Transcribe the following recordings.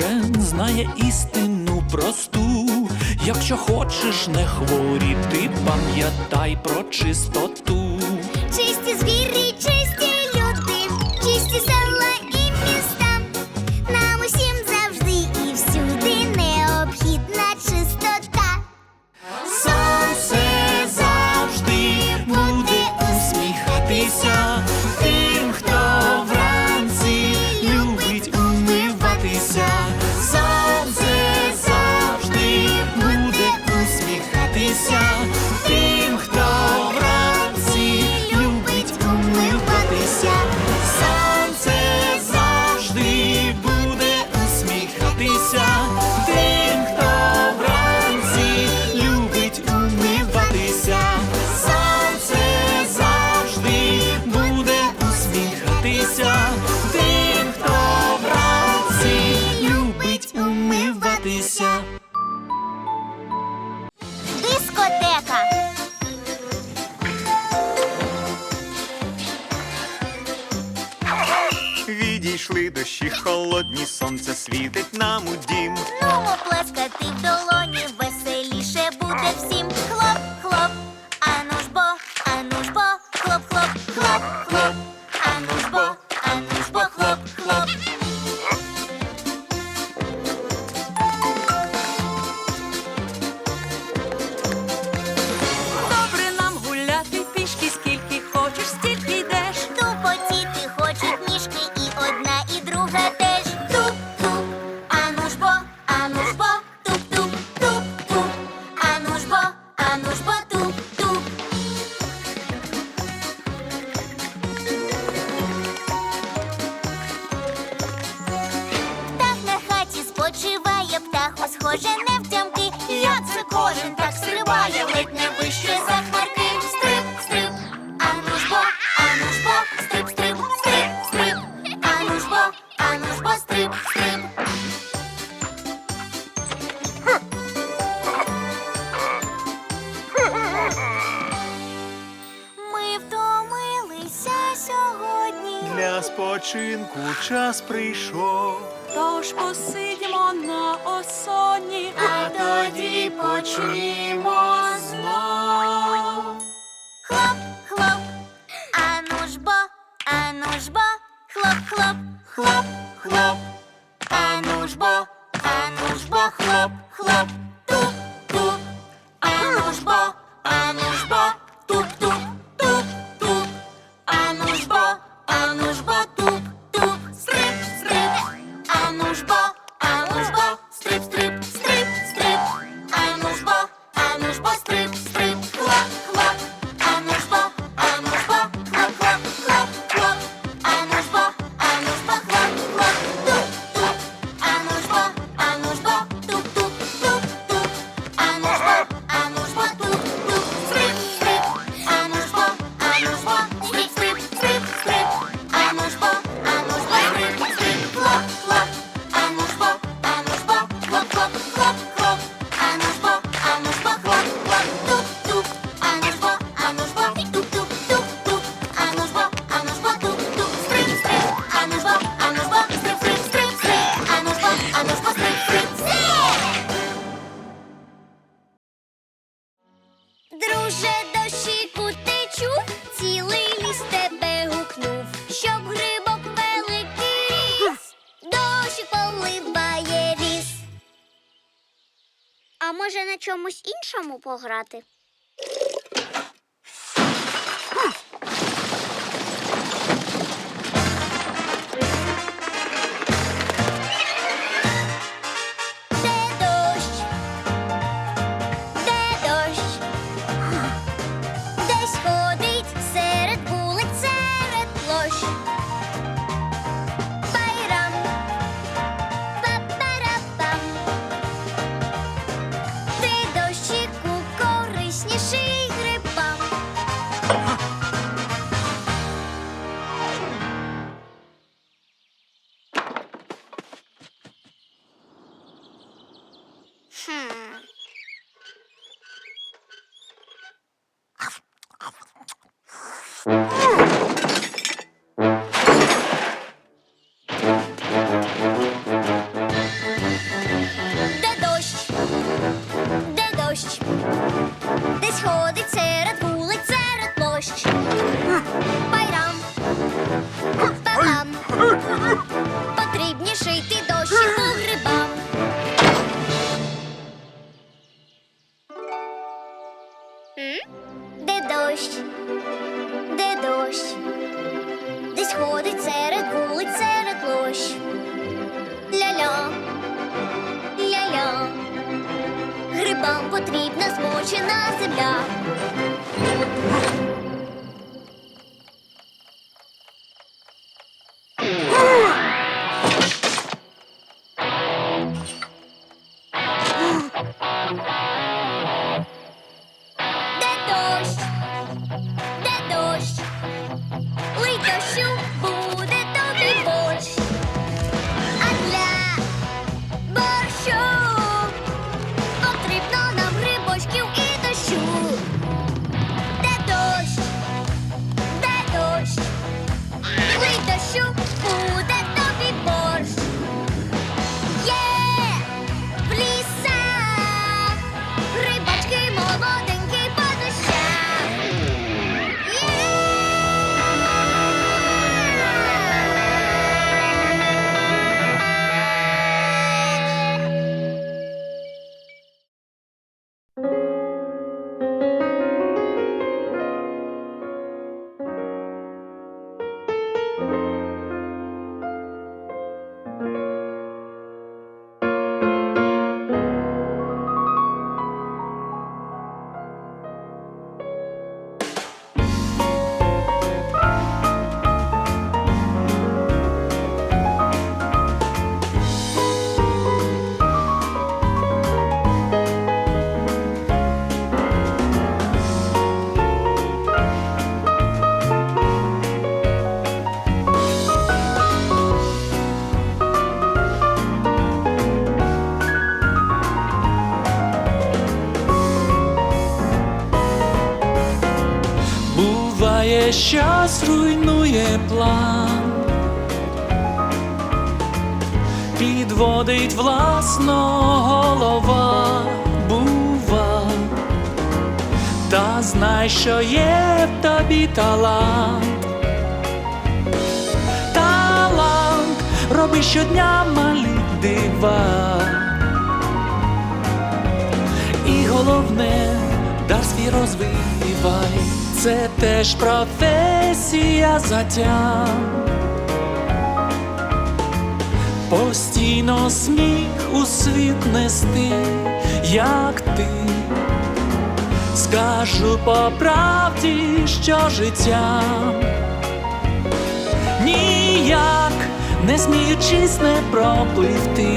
кожен знає істину просту. Якщо хочеш не хворіти, пам'ятай про чистоту. сьогодні сонце світить нам у дім. відпочинку час прийшов. Тож посидімо на осоні, а тоді почнімо знову. пограти. Щас руйнує план, підводить власно голова, бува, та знай, що є в тобі талант. Талант. Роби щодня малі дива. І головне, дар свій розвивай, теж професія затям. Постійно сміх у світ нести, як ти. Скажу по правді, що життя ніяк не сміючись не пропливти.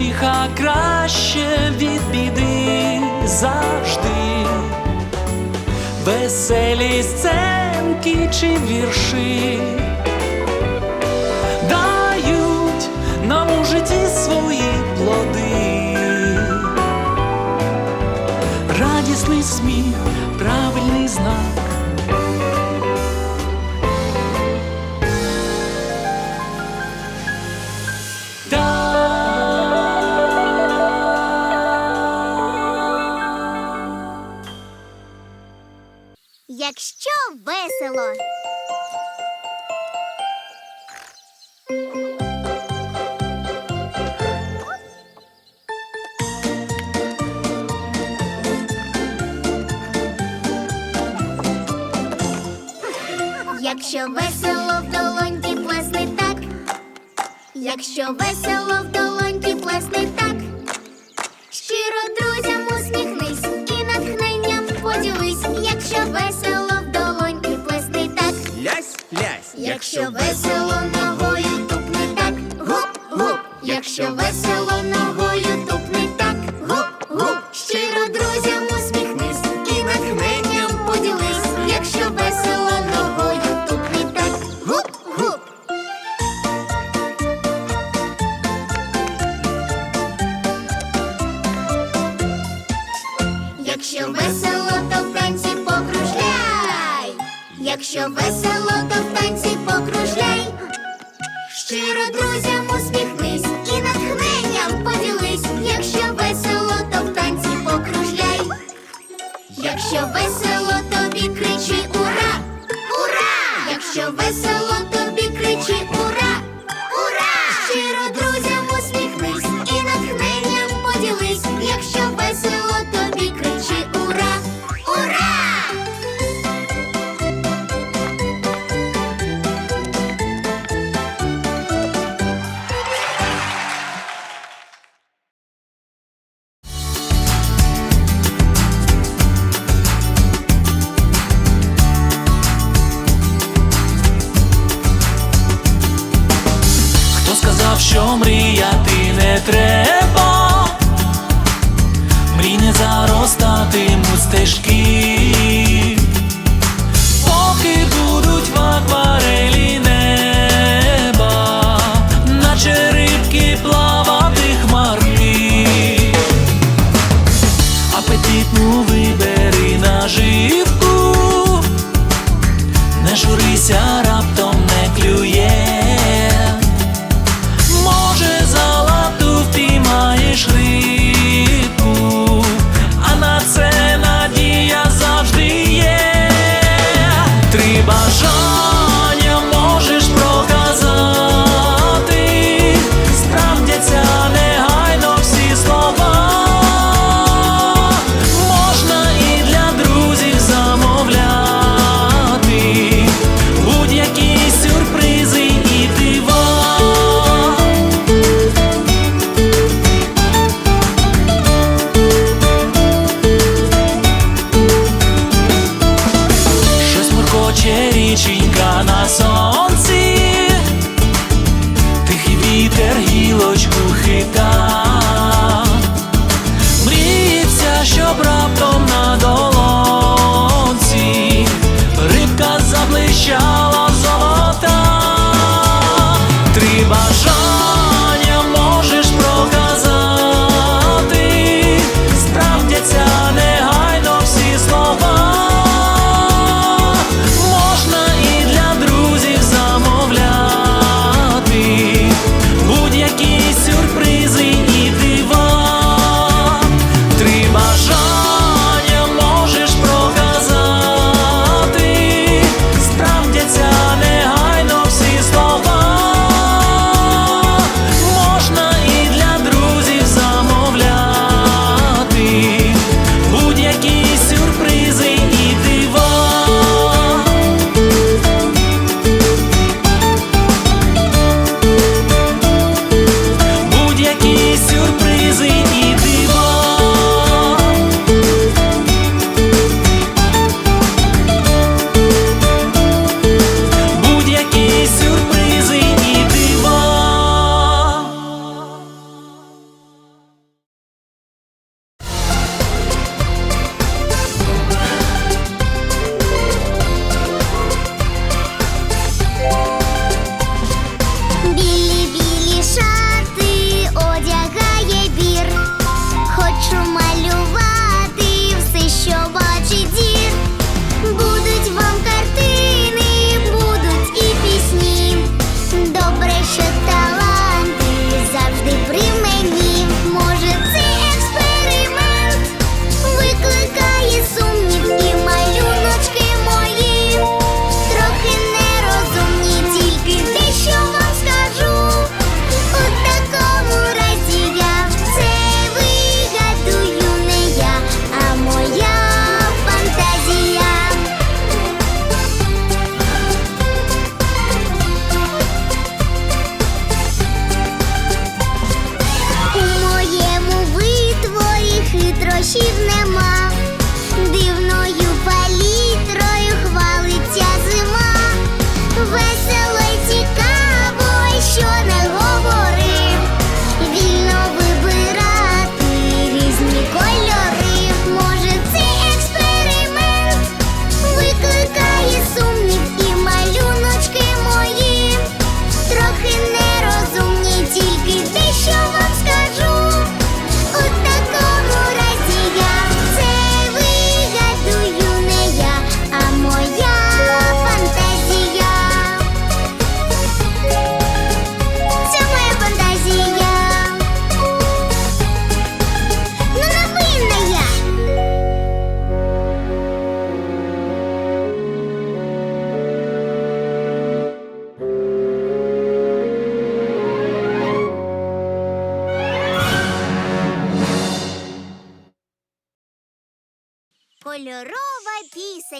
Втіха краще від біди завжди, веселі сценки чи вірші дають нам у житті свої весело. Якщо весело в долоньки плесни так, якщо весело в долоньки плесни так, якщо весело Якщо весело, то в танці покружляй. Щиро друзям усміхнись і натхненням поділись. Якщо весело, то в танці покружляй. Якщо весело, тобі кричи ура! Ура! Якщо весело, тобі кричи ура! Ура! Щиро друзям усміхнись і натхненням поділись.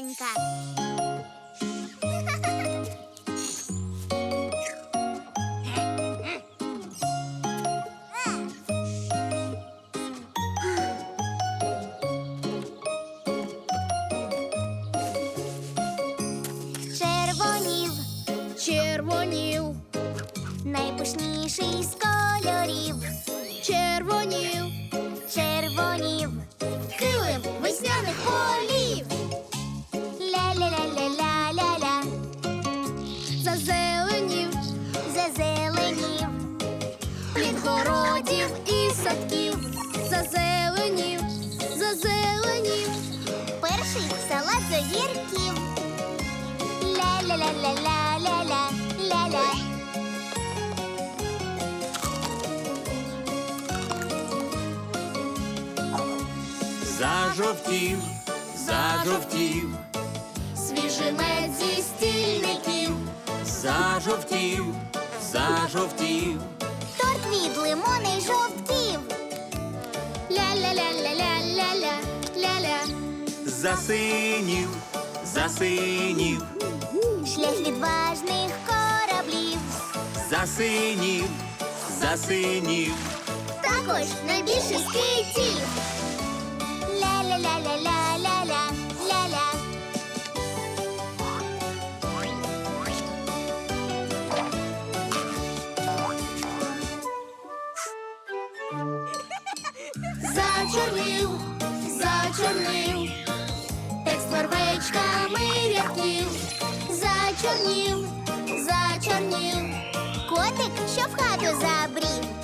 маленька. Червонів, червонів, найпишніший з кольорів. Червонів, червонів, килим весняних полів. зеленів. Перший салат за гірків. Ля-ля-ля-ля-ля-ля-ля. Ля-ля. Зажовтів, зажовтів, свіжий мед зі стільників. Зажовтів, зажовтів. Торт від лимони й жовтків. засинів, засинів, шлях відважних кораблів, засинів, засинів, також найбільше скитів. Ля-ля-ля-ля-ля-ля-ля, ля-ля. Зачорнив, зачорнив текст рядків, зачорнів, зачорнів, котик, що в хату забрів.